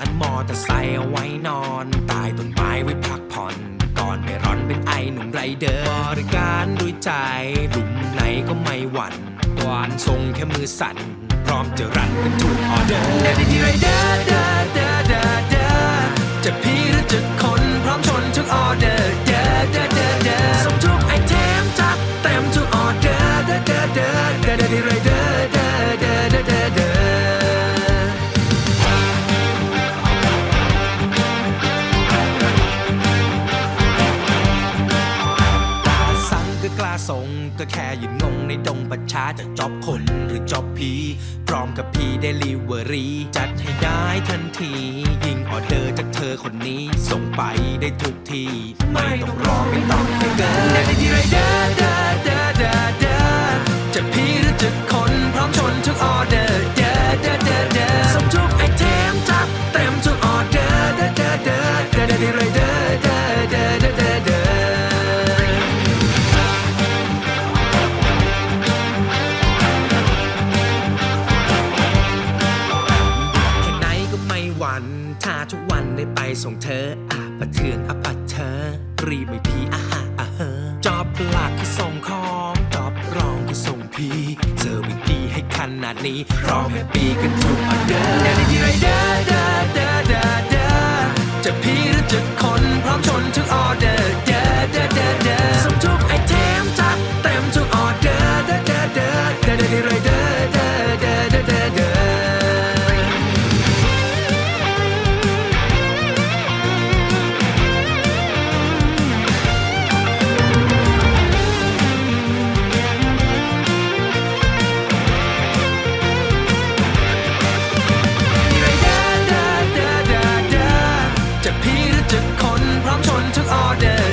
อันมอเตอร์ไซค์เอาไว้นอนตายต้นไม้ไว้พักผ่อน ก่อนไปร้อนเป็นไอหนุ่มไรเดอร์บริการด้วยใจหลุมไหนก็ไม่หวั่นกวานทรงแค่มือสั่น พร้อมจะรันเป็นทุกออเดอร์เดินดีไรเดอร์เดอร์เดอร์เดอร์จะพี่หรือจะคน กล้าส่งก็แค่ยืนงงในดงประชาจะจอบคนหรือจอบพีพร้อมกับพีเดลิเวอรี่จัดให้ได้ทันที ยิงออเดอร์จากเธอคนนี้ ส่งไปได้ทุกทีไม่ต้องรอไม่ต้องเกินในทีไรเดอร์เดอร์เดอร์เดอร์จะพีหรือจะค ท้าทุกวันได้ไปส่งเธออาปะเทืองอาปัดเธอ รีบไม่พีอาหาอาเฮอจอบหลักคือส่งของจอบรองคือส่งพีเซอร์วิสดีให้ขนาดนี้พร้อมแฮปปี้กันทุกออเดอร์เดลิทีไรเดอร์เดอร์เดอร์เดอร์เดอร์ จุดคนพร้อมชนทุกออเดอร์